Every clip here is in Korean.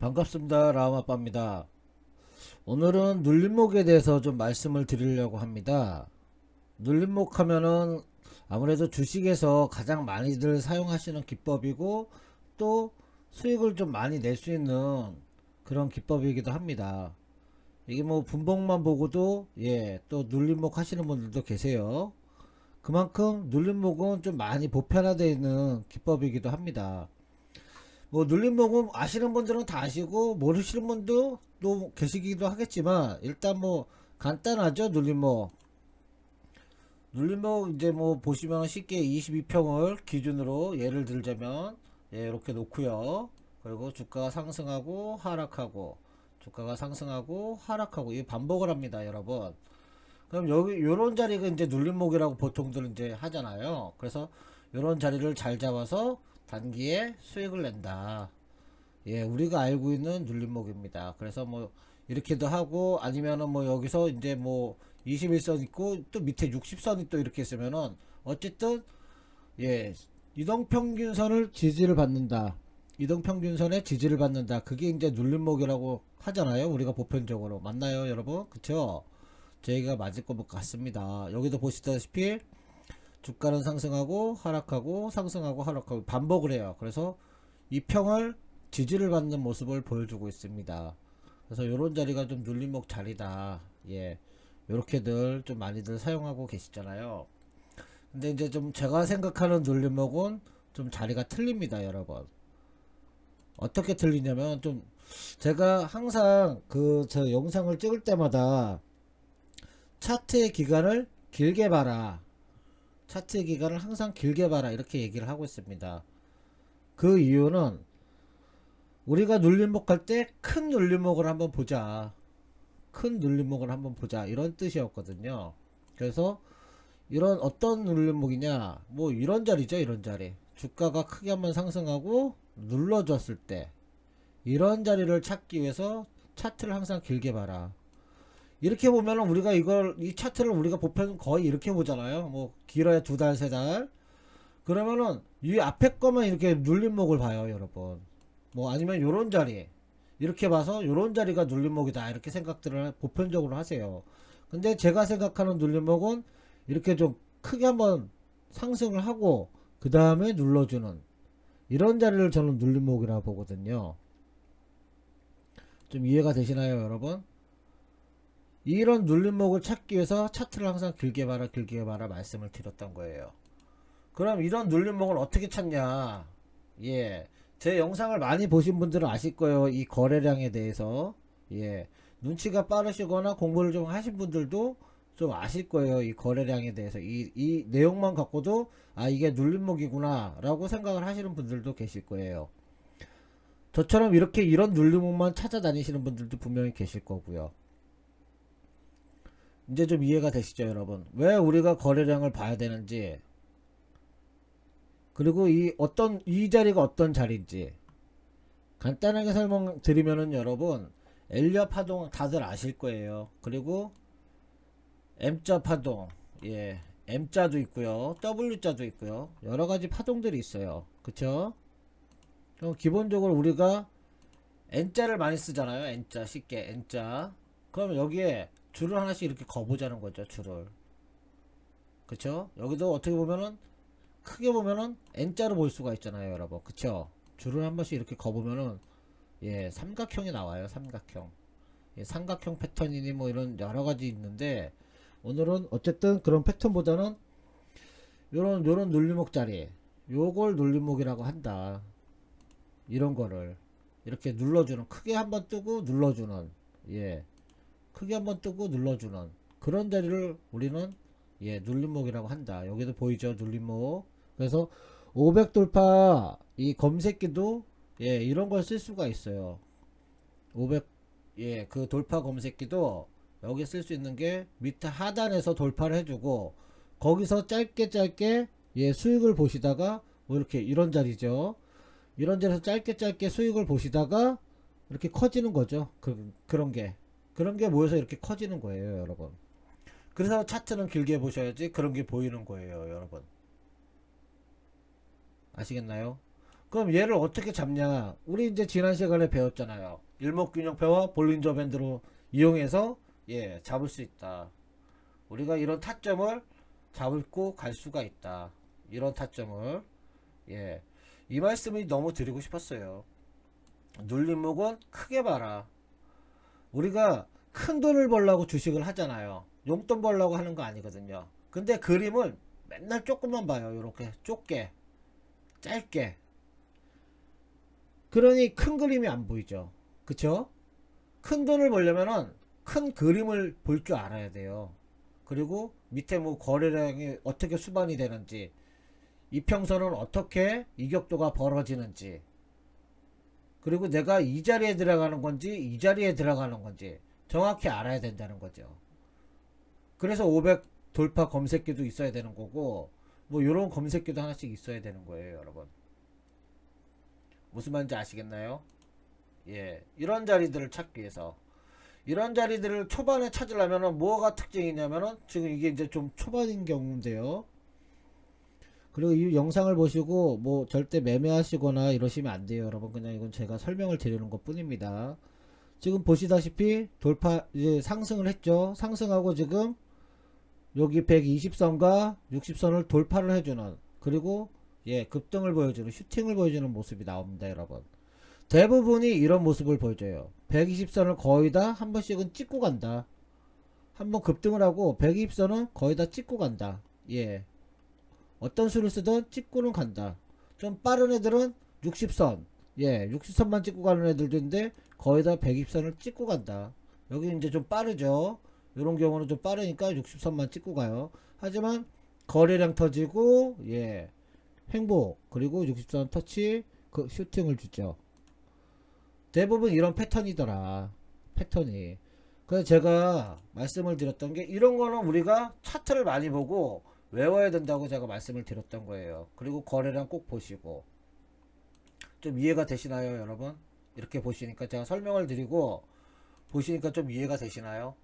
반갑습니다. 라마빠입니다. 오늘은 눌림목에 대해서 좀 말씀을 드리려고 합니다. 눌림목 하면은 아무래도 주식에서 가장 많이들 사용하시는 기법이고 또 수익을 좀 많이 낼 수 있는 그런 기법이기도 합니다. 이게 뭐 분봉만 보고도 예, 또 눌림목 하시는 분들도 계세요. 그만큼 눌림목은 좀 많이 보편화되어 있는 기법이기도 합니다. 뭐 눌림목은 아시는 분들은 다 아시고 모르시는 분도 또 계시기도 하겠지만 일단 뭐 간단하죠 눌림목 눌림목 이제 뭐 보시면 쉽게 22평을 기준으로 예를 들자면 예, 이렇게 놓고요. 그리고 주가가 상승하고 하락하고 주가가 상승하고 하락하고 이 반복을 합니다 여러분. 그럼 여기 요런 자리가 이제 눌림목이라고 보통들 이제 하잖아요. 그래서 요런 자리를 잘 잡아서 단기에 수익을 낸다. 예, 우리가 알고 있는 눌림목입니다. 그래서 뭐 이렇게도 하고 아니면은 뭐 여기서 이제 뭐 21선 있고 또 밑에 60선이 또 이렇게 있으면은 어쨌든 예, 이동 평균선을 지지를 받는다. 이동 평균선의 지지를 받는다. 그게 이제 눌림목이라고 하잖아요. 우리가 보편적으로 맞나요, 여러분? 그쵸? 저희가 맞을 것 같습니다. 여기도 보시다시피 주가는 상승하고 하락하고 상승하고 하락하고 반복을 해요. 그래서 이 평을 지지를 받는 모습을 보여주고 있습니다. 그래서 이런 자리가 좀 눌림목 자리다. 예. 요렇게들 좀 많이들 사용하고 계시잖아요. 근데 이제 좀 제가 생각하는 눌림목은 좀 자리가 틀립니다, 여러분. 어떻게 틀리냐면 좀 제가 항상 그 저 영상을 찍을 때마다 차트의 기간을 길게 봐라. 차트 기간을 항상 길게 봐라 이렇게 얘기를 하고 있습니다. 그 이유는 우리가 눌림목 할 때 큰 눌림목을 한번 보자. 큰 눌림목을 한번 보자. 이런 뜻이었거든요. 그래서 이런 어떤 눌림목이냐 뭐 이런 자리죠 이런 자리 주가가 크게 한번 상승하고 눌러줬을 때 이런 자리를 찾기 위해서 차트를 항상 길게 봐라 이렇게 보면은 우리가 이걸 이 차트를 우리가 보편 거의 이렇게 보잖아요. 뭐 길어야 두 달, 세 달. 그러면은 이 앞에 거만 이렇게 눌림목을 봐요, 여러분. 뭐 아니면 요런 자리 이렇게 봐서 요런 자리가 눌림목이다 이렇게 생각들을 보편적으로 하세요. 근데 제가 생각하는 눌림목은 이렇게 좀 크게 한번 상승을 하고 그 다음에 눌러주는 이런 자리를 저는 눌림목이라 보거든요. 좀 이해가 되시나요, 여러분? 이런 눌림목을 찾기 위해서 차트를 항상 길게 봐라 길게 봐라 말씀을 드렸던 거예요. 그럼 이런 눌림목을 어떻게 찾냐? 예. 제 영상을 많이 보신 분들은 아실 거예요 이 거래량에 대해서. 예. 눈치가 빠르시거나 공부를 좀 하신 분들도 좀 아실 거예요 이 거래량에 대해서. 이, 이 내용만 갖고도 아 이게 눌림목이구나 라고 생각을 하시는 분들도 계실 거예요. 저처럼 이렇게 이런 눌림목만 찾아다니시는 분들도 분명히 계실 거고요 이제 좀 이해가 되시죠 여러분? 왜 우리가 거래량을 봐야 되는지. 그리고 이 어떤 이 자리가 어떤 자리인지. 간단하게 설명드리면은 여러분 L자 파동 다들 아실 거예요. 그리고 M자 파동 예 M자도 있고요. W자도 있고요. 여러 가지 파동들이 있어요. 그쵸? 그럼 기본적으로 우리가 N자를 많이 쓰잖아요. N자 쉽게 N자. 그럼 여기에 줄을 하나씩 이렇게 거보자는 거죠 줄을. 그쵸? 여기도 어떻게 보면은 크게 보면은 N자로 볼 수가 있잖아요 여러분. 그쵸? 줄을 한 번씩 이렇게 거보면은 예 삼각형이 나와요 삼각형. 예, 삼각형 패턴이니 뭐 이런 여러 가지 있는데 오늘은 어쨌든 그런 패턴보다는 요런 요런 눌림목 자리 요걸 눌림목이라고 한다. 이런 거를 이렇게 눌러주는 크게 한번 뜨고 눌러주는 예 크게 한번 뜨고 눌러주는 그런 자리를 우리는 예 눌림목이라고 한다. 여기도 보이죠? 눌림목. 그래서 500 돌파 이 검색기도 예 이런 걸 쓸 수가 있어요. 500 예 그 돌파 검색기도 여기 쓸 수 있는 게 밑에 하단에서 돌파를 해주고 거기서 짧게 짧게 예 수익을 보시다가 뭐 이렇게 이런 자리죠. 이런 자리에서 짧게 짧게 수익을 보시다가 이렇게 커지는 거죠. 그, 그런 게 그런 게 모여서 이렇게 커지는 거예요, 여러분. 그래서 차트는 길게 보셔야지 그런 게 보이는 거예요, 여러분. 아시겠나요? 그럼 얘를 어떻게 잡냐? 우리 이제 지난 시간에 배웠잖아요. 일목균형표와 볼린저 밴드로 이용해서 예 잡을 수 있다. 우리가 이런 타점을 잡고 갈 수가 있다. 이런 타점을 예 이 말씀이 너무 드리고 싶었어요. 눌림목은 크게 봐라. 우리가 큰 돈을 벌려고 주식을 하잖아요. 용돈 벌려고 하는 거 아니거든요. 근데 그림을 맨날 조금만 봐요. 이렇게 좁게 짧게 그러니 큰 그림이 안 보이죠. 그쵸? 큰 돈을 벌려면은 큰 그림을 볼 줄 알아야 돼요. 그리고 밑에 뭐 거래량이 어떻게 수반이 되는지, 이평선은 어떻게 이격도가 벌어지는지, 그리고 내가 이 자리에 들어가는 건지, 이 자리에 들어가는 건지 정확히 알아야 된다는 거죠. 그래서 500 돌파 검색기도 있어야 되는 거고, 뭐 요런 검색기도 하나씩 있어야 되는 거예요, 여러분. 무슨 말인지 아시겠나요? 예, 이런 자리들을 찾기 위해서 이런 자리들을 초반에 찾으려면은 뭐가 특징이냐면은 지금 이게 이제 좀 초반인 경우인데요. 그리고 이 영상을 보시고 뭐 절대 매매하시거나 이러시면 안 돼요, 여러분. 그냥 이건 제가 설명을 드리는 것 뿐입니다. 지금 보시다시피 돌파 이제 상승을 했죠. 상승하고 지금 여기 120선과 60선을 돌파를 해주는 그리고 예 급등을 보여주는 슈팅을 보여주는 모습이 나옵니다, 여러분. 대부분이 이런 모습을 보여줘요. 120선을 거의 다 한 번씩은 찍고 간다. 한번 급등을 하고 120선은 거의 다 찍고 간다. 예. 어떤 수를 쓰든 찍고는 간다. 좀 빠른 애들은 60선. 예, 60선만 찍고 가는 애들도 있는데 거의 다 120선을 찍고 간다. 여기 이제 좀 빠르죠. 이런 경우는 좀 빠르니까 60선만 찍고 가요. 하지만 거래량 터지고 예. 행복 그리고 60선 터치 그 슈팅을 주죠. 대부분 이런 패턴이더라. 패턴이. 그래서 제가 말씀을 드렸던 게 이런 거는 우리가 차트를 많이 보고 외워야 된다고 제가 말씀을 드렸던 거예요. 그리고 거래량 꼭 보시고 좀 이해가 되시나요, 여러분? 이렇게 보시니까 제가 설명을 드리고 보시니까 좀 이해가 되시나요?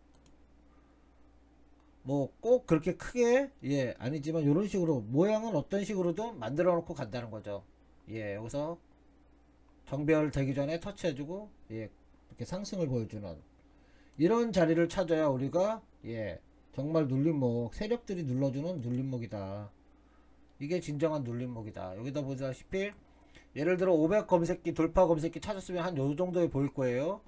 뭐 꼭 그렇게 크게 예 아니지만 이런 식으로 모양은 어떤 식으로도 만들어 놓고 간다는 거죠. 예 여기서 정배열 되기 전에 터치해주고 예 이렇게 상승을 보여주는 이런 자리를 찾아야 우리가 예 정말 눌림목 세력들이 눌러주는 눌림목이다. 이게 진정한 눌림목이다. 여기다 보다시피 예를 들어 500 검색기 돌파 검색기 찾았으면 한 요 정도에 보일 거예요.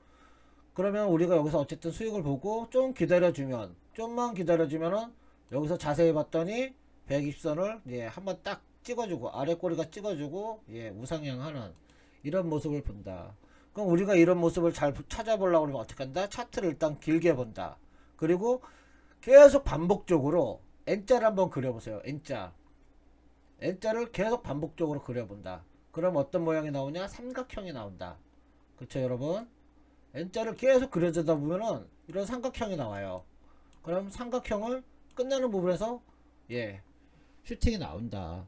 그러면 우리가 여기서 어쨌든 수익을 보고 좀 기다려주면 좀만 기다려주면은 여기서 자세히 봤더니 120선을 예 한번 딱 찍어주고 아래 꼬리가 찍어주고 예 우상향하는 이런 모습을 본다. 그럼 우리가 이런 모습을 잘 찾아보려고 그러면 어떻게 한다? 차트를 일단 길게 본다. 그리고 계속 반복적으로 N자를 한번 그려보세요. N자. N자를 계속 반복적으로 그려본다. 그럼 어떤 모양이 나오냐? 삼각형이 나온다. 그쵸 여러분? N자를 계속 그려주다 보면은 이런 삼각형이 나와요. 그럼 삼각형을 끝나는 부분에서 예 슈팅이 나온다.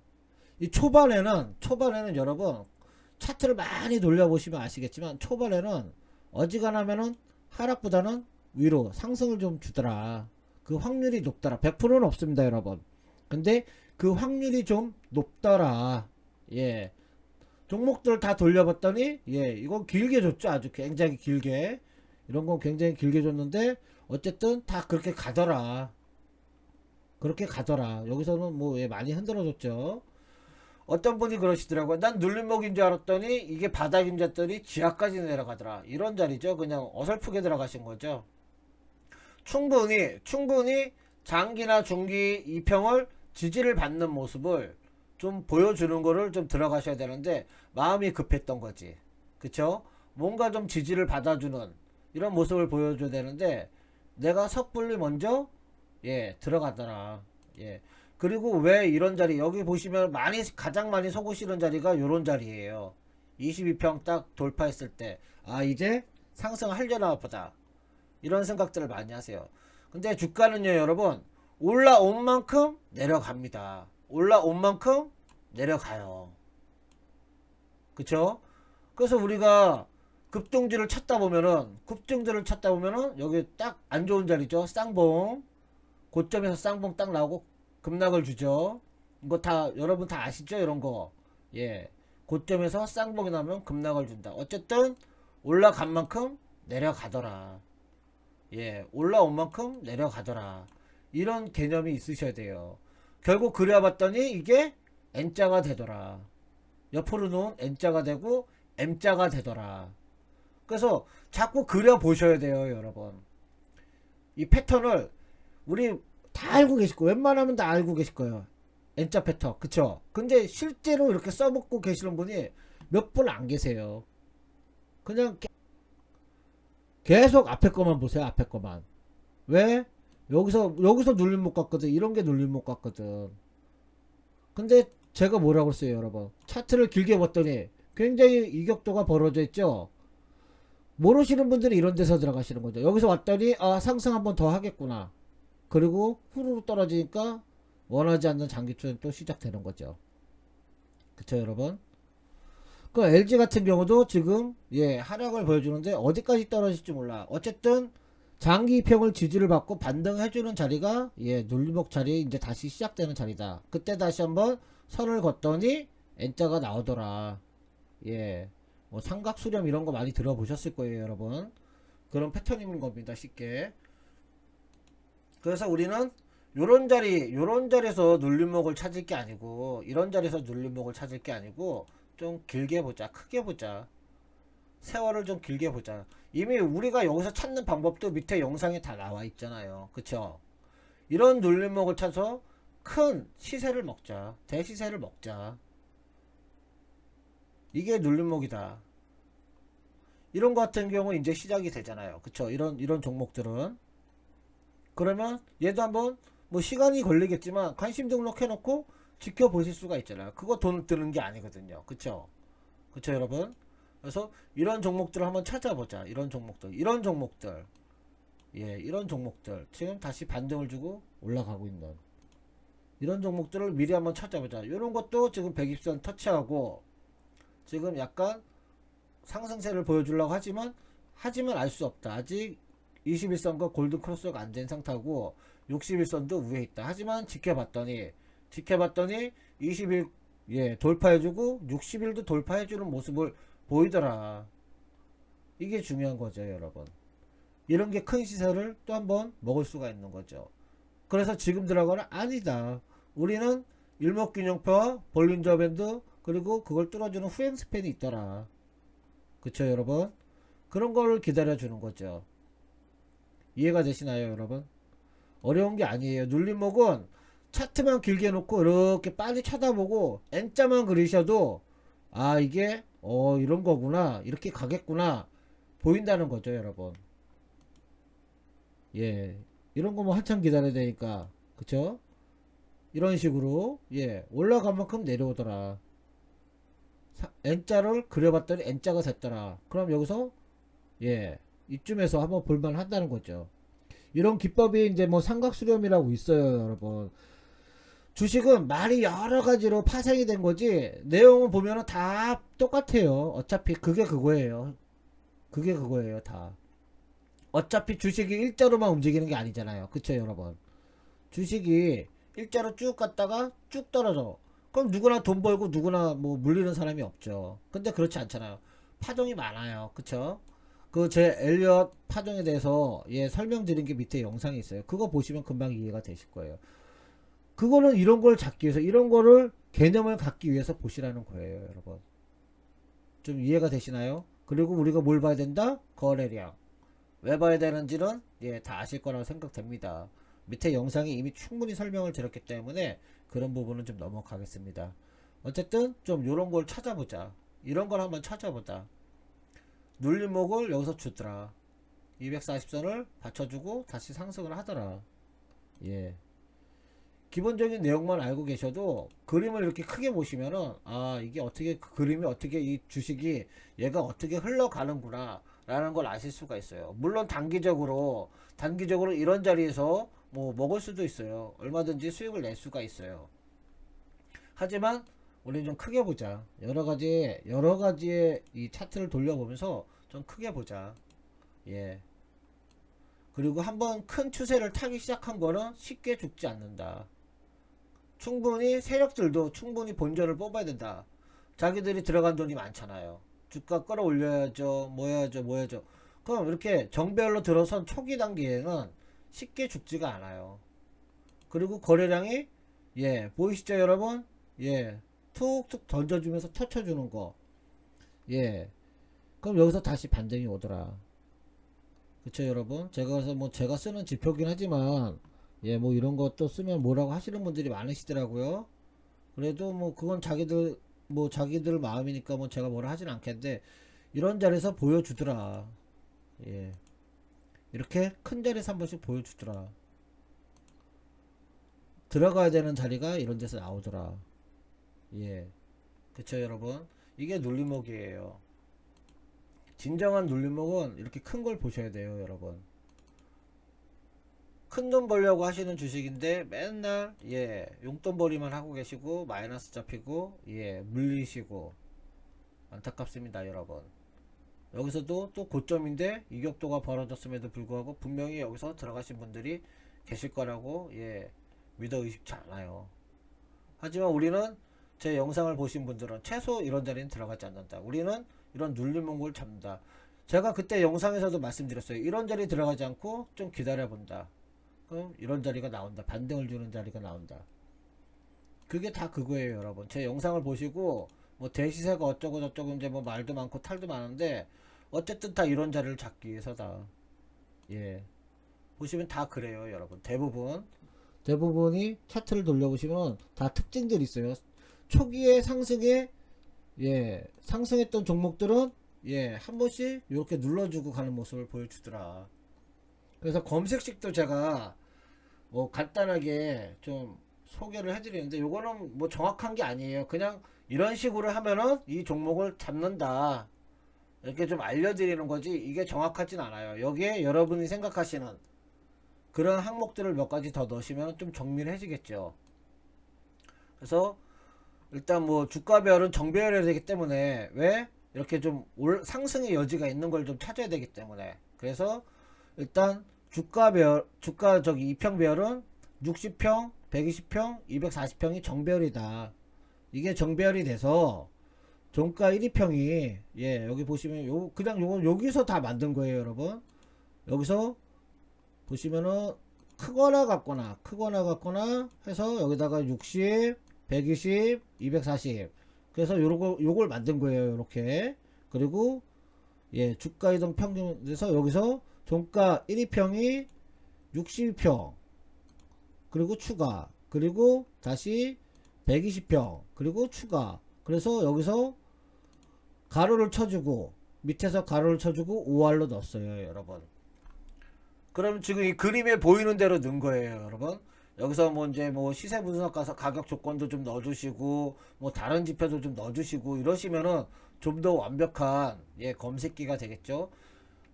이 초반에는 초반에는 여러분 차트를 많이 돌려보시면 아시겠지만 초반에는 어지간하면은 하락보다는 위로 상승을 좀 주더라. 그 확률이 높더라. 100%는 없습니다, 여러분. 근데 그 확률이 좀 높더라. 예. 종목들 다 돌려봤더니 예, 이건 길게 줬죠. 아주 굉장히 길게. 이런 건 굉장히 길게 줬는데 어쨌든 다 그렇게 가더라. 그렇게 가더라. 여기서는 뭐 예, 많이 흔들어줬죠. 어떤 분이 그러시더라고요. 난 눌림목인 줄 알았더니 이게 바닥인 줄 알았더니 지하까지 내려가더라. 이런 자리죠. 그냥 어설프게 들어가신 거죠. 충분히 충분히 장기나 중기 이평을 지지를 받는 모습을 좀 보여주는 거를 좀 들어가셔야 되는데 마음이 급했던 거지. 그쵸? 뭔가 좀 지지를 받아주는 이런 모습을 보여줘야 되는데 내가 섣불리 먼저 예 들어가더라. 예 그리고 왜 이런 자리 여기 보시면 많이 가장 많이 속으시는 자리가 요런 자리예요. 22평 딱 돌파했을 때 아 이제 상승하려나 보다 이런 생각들을 많이 하세요. 근데 주가는요 여러분 올라온 만큼 내려갑니다. 올라온 만큼 내려가요. 그쵸? 그래서 우리가 급등주를 찾다 보면은 급등주를 찾다 보면은 여기 딱 안 좋은 자리죠. 쌍봉 고점에서 쌍봉 딱 나오고 급락을 주죠. 이거 다 여러분 다 아시죠? 이런 거. 예. 고점에서 쌍봉이 나면 급락을 준다. 어쨌든 올라간 만큼 내려가더라. 예, 올라온 만큼 내려가더라. 이런 개념이 있으셔야 돼요. 결국 그려봤더니 이게 N자가 되더라. 옆으로 놓은 N자가 되고 M자가 되더라. 그래서 자꾸 그려보셔야 돼요, 여러분. 이 패턴을 우리 다 알고 계실 거예요. 웬만하면 다 알고 계실 거예요. N자 패턴. 그쵸? 근데 실제로 이렇게 써먹고 계시는 분이 몇 분 안 계세요. 그냥 게- 계속 앞에 거만 보세요. 앞에 거만. 왜? 여기서 여기서 눌림 못 갔거든. 이런 게 눌림 못 갔거든. 근데 제가 뭐라고 했어요, 여러분? 차트를 길게 봤더니 굉장히 이격도가 벌어져 있죠. 모르시는 분들이 이런 데서 들어가시는 거죠. 여기서 왔더니 아 상승 한번 더 하겠구나. 그리고 후루룩 떨어지니까 원하지 않는 장기투는 또 시작되는 거죠. 그쵸 여러분? 그 LG 같은 경우도 지금 예 하락을 보여주는데 어디까지 떨어질지 몰라. 어쨌든 장기 평을 지지를 받고 반등해주는 자리가 예 눌림목 자리 이제 다시 시작되는 자리다. 그때 다시 한번 선을 걷더니 N자가 나오더라. 예. 뭐 삼각 수렴 이런 거 많이 들어보셨을 거예요, 여러분. 그런 패턴인 겁니다, 쉽게. 그래서 우리는 요런 자리, 요런 자리에서 눌림목을 찾을 게 아니고 이런 자리에서 눌림목을 찾을 게 아니고 좀 길게 보자, 크게 보자. 세월을 좀 길게 보자. 이미 우리가 여기서 찾는 방법도 밑에 영상에 다 나와 있잖아요. 그쵸? 이런 눌림목을 찾아서 큰 시세를 먹자. 대시세를 먹자. 이게 눌림목이다. 이런 거 같은 경우 이제 시작이 되잖아요. 그쵸? 이런, 이런 종목들은. 그러면 얘도 한번 뭐 시간이 걸리겠지만 관심 등록해놓고 지켜보실 수가 있잖아요. 그거 돈 드는 게 아니거든요. 그쵸? 그쵸, 여러분? 그래서 이런 종목들을 한번 찾아보자. 이런 종목들. 이런 종목들. 예, 이런 종목들. 지금 다시 반등을 주고 올라가고 있는. 이런 종목들을 미리 한번 찾아보자. 이런 것도 지금 120선 터치하고 지금 약간 상승세를 보여주려고 하지만 하지만 알 수 없다. 아직 21선과 골드 크로스가 안 된 상태고 61선도 위에 있다. 하지만 지켜봤더니 지켜봤더니 21 예, 돌파해주고 60일도 돌파해주는 모습을 보이더라. 이게 중요한 거죠, 여러분. 이런 게 큰 시세를 또 한 번 먹을 수가 있는 거죠. 그래서 지금 들어가는 아니다. 우리는 일목균형표와 볼린저 밴드 그리고 그걸 뚫어주는 후행 스팬이 있더라. 그쵸 여러분? 그런 거를 기다려 주는 거죠. 이해가 되시나요 여러분? 어려운 게 아니에요. 눌림목은 차트만 길게 놓고 이렇게 빨리 쳐다보고 N자만 그리셔도 아 이게 어 이런 거구나 이렇게 가겠구나 보인다는 거죠 여러분. 예 이런 거 뭐 한참 기다려야 되니까 그쵸? 이런 식으로 예 올라간 만큼 내려오더라. 사- N자를 그려봤더니 N자가 됐더라. 그럼 여기서 예 이쯤에서 한번 볼만 한다는 거죠. 이런 기법이 이제 뭐 삼각수렴이라고 있어요, 여러분. 주식은 말이 여러 가지로 파생이 된 거지 내용을 보면은 다 똑같아요. 어차피 그게 그거예요. 그게 그거예요, 다. 어차피 주식이 일자로만 움직이는 게 아니잖아요. 그쵸, 여러분? 주식이 일자로 쭉 갔다가 쭉 떨어져. 그럼 누구나 돈 벌고 누구나 뭐 물리는 사람이 없죠. 근데 그렇지 않잖아요. 파동이 많아요. 그쵸? 그 제 엘리엇 파동에 대해서 예 설명드린 게 밑에 영상이 있어요. 그거 보시면 금방 이해가 되실 거예요. 그거는 이런 걸 잡기 위해서 이런 거를 개념을 갖기 위해서 보시라는 거예요, 여러분. 좀 이해가 되시나요? 그리고 우리가 뭘 봐야 된다? 거래량. 왜 봐야 되는지는 예, 다 아실 거라고 생각됩니다. 밑에 영상이 이미 충분히 설명을 드렸기 때문에 그런 부분은 좀 넘어가겠습니다. 어쨌든 좀 이런 걸 찾아보자. 이런 걸 한번 찾아보자. 눌림목을 여기서 주더라. 240선을 받쳐주고 다시 상승을 하더라. 예. 기본적인 내용만 알고 계셔도 그림을 이렇게 크게 보시면은 아 이게 어떻게 그 그림이 어떻게 이 주식이 얘가 어떻게 흘러가는구나 라는 걸 아실 수가 있어요. 물론 단기적으로 단기적으로 이런 자리에서 뭐 먹을 수도 있어요. 얼마든지 수익을 낼 수가 있어요. 하지만 우리는 좀 크게 보자. 여러 가지 여러 가지의 이 차트를 돌려보면서 좀 크게 보자. 예. 그리고 한번 큰 추세를 타기 시작한 거는 쉽게 죽지 않는다. 충분히 세력들도 충분히 본전을 뽑아야 된다. 자기들이 들어간 돈이 많잖아요. 주가 끌어올려야죠. 뭐 해야죠. 뭐 해야죠. 그럼 이렇게 정배열로 들어선 초기 단계에는 쉽게 죽지가 않아요. 그리고 거래량이 예 보이시죠 여러분? 예 툭툭 던져주면서 터쳐주는 거. 예 그럼 여기서 다시 반등이 오더라. 그쵸 여러분? 제가 그래서 뭐 제가 쓰는 지표긴 하지만 예 뭐 이런 것도 쓰면 뭐라고 하시는 분들이 많으시더라고요. 그래도 뭐 그건 자기들 뭐 자기들 마음이니까 뭐 제가 뭐라 하진 않겠는데 이런 자리에서 보여주더라. 예. 이렇게 큰 자리에서 한 번씩 보여주더라. 들어가야 되는 자리가 이런 데서 나오더라. 예. 그쵸 여러분? 이게 눌림목이에요. 진정한 눌림목은 이렇게 큰 걸 보셔야 돼요 여러분. 큰 돈 벌려고 하시는 주식인데 맨날 예 용돈벌이만 하고 계시고 마이너스 잡히고 예 물리시고. 안타깝습니다 여러분. 여기서도 또 고점인데 이격도가 벌어졌음에도 불구하고 분명히 여기서 들어가신 분들이 계실 거라고 예 믿어 의심치 않아요. 하지만 우리는 제 영상을 보신 분들은 최소 이런 자리는 들어가지 않는다. 우리는 이런 눌림목을 잡는다. 제가 그때 영상에서도 말씀드렸어요. 이런 자리 들어가지 않고 좀 기다려 본다 그럼 이런 자리가 나온다. 반등을 주는 자리가 나온다. 그게 다 그거예요, 여러분. 제 영상을 보시고 뭐 대시세가 어쩌고 저쩌고 이제 뭐 말도 많고 탈도 많은데 어쨌든 다 이런 자리를 잡기 위해서다. 예. 보시면 다 그래요, 여러분. 대부분 대부분이 차트를 돌려보시면 다 특징들이 있어요. 초기에 상승에 예 상승했던 종목들은 예 한 번씩 이렇게 눌러주고 가는 모습을 보여주더라. 그래서 검색식도 제가 뭐 간단하게 좀 소개를 해드리는데 요거는 뭐 정확한 게 아니에요. 그냥 이런 식으로 하면은 이 종목을 잡는다. 이렇게 좀 알려드리는 거지 이게 정확하진 않아요. 여기에 여러분이 생각하시는 그런 항목들을 몇 가지 더 넣으시면 좀 정밀해지겠죠. 그래서 일단 뭐 주가별은 정배열해야 되기 때문에 왜 이렇게 좀 올, 상승의 여지가 있는 걸 좀 찾아야 되기 때문에 그래서 일단 주가별 주가 저기 이평별은 60평, 120평, 240평이 정배열이다. 이게 정배열이 돼서 종가 1위평이 예 여기 보시면 요 그냥 요거 여기서 다 만든 거예요 여러분. 여기서 보시면은 크거나 같거나 크거나 같거나 해서 여기다가 60 120 240 그래서 요거 요걸 만든 거예요 요렇게. 그리고 예 주가 이동 평균에서 여기서 종가 1위평이 62평 그리고 추가 그리고 다시 120평 그리고 추가. 그래서 여기서 가로를 쳐주고 밑에서 가로를 쳐주고 5할로 넣었어요 여러분. 그럼 지금 이 그림에 보이는 대로 넣은 거예요 여러분. 여기서 뭐 이제 뭐 시세 분석 가서 가격 조건도 좀 넣어주시고 뭐 다른 지표도 좀 넣어주시고 이러시면은 좀 더 완벽한 예 검색기가 되겠죠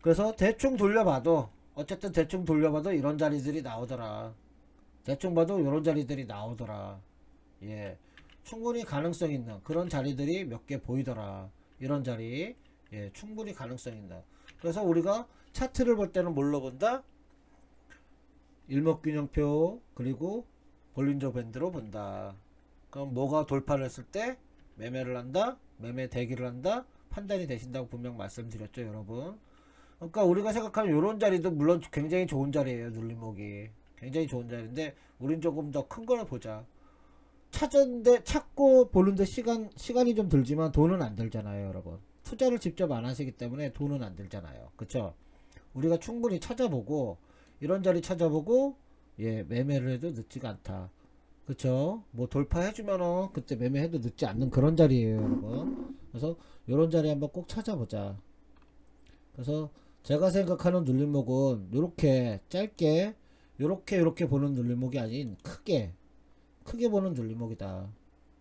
그래서 대충 돌려봐도 어쨌든 대충 돌려봐도 이런 자리들이 나오더라. 대충 봐도 이런 자리들이 나오더라. 예. 충분히 가능성 있는 그런 자리들이 몇 개 보이더라. 이런 자리. 예, 충분히 가능성 있는. 그래서 우리가 차트를 볼 때는 뭘로 본다? 일목균형표 그리고 볼린저 밴드로 본다. 그럼 뭐가 돌파를 했을 때 매매를 한다? 매매 대기를 한다? 판단이 되신다고 분명 말씀드렸죠, 여러분. 그러니까 우리가 생각하는 요런 자리도 물론 굉장히 좋은 자리예요 눌림목이. 굉장히 좋은 자리인데 우린 조금 더큰 거를 보자. 찾았는데 찾고 보는데 시간 시간이 좀 들지만 돈은 안 들잖아요 여러분. 투자를 직접 안 하시기 때문에 돈은 안 들잖아요. 그쵸? 우리가 충분히 찾아보고 이런 자리 찾아보고 예 매매를 해도 늦지가 않다. 그쵸? 뭐 돌파해주면은 그때 매매해도 늦지 않는 그런 자리예요 여러분. 그래서 요런 자리 한번 꼭 찾아보자. 그래서 제가 생각하는 눌림목은 요렇게 짧게 요렇게 보는 눌림목이 아닌 크게 크게 보는 눌림목이다.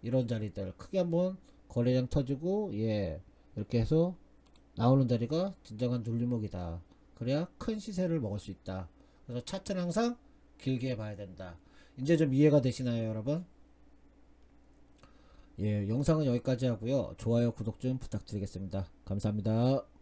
이런 자리들. 크게 한번 거래량 터지고 예 이렇게 해서 나오는 자리가 진정한 눌림목이다. 그래야 큰 시세를 먹을 수 있다. 그래서 차트는 항상 길게 봐야 된다. 이제 좀 이해가 되시나요 여러분? 예 영상은 여기까지 하고요. 좋아요 구독 좀 부탁드리겠습니다. 감사합니다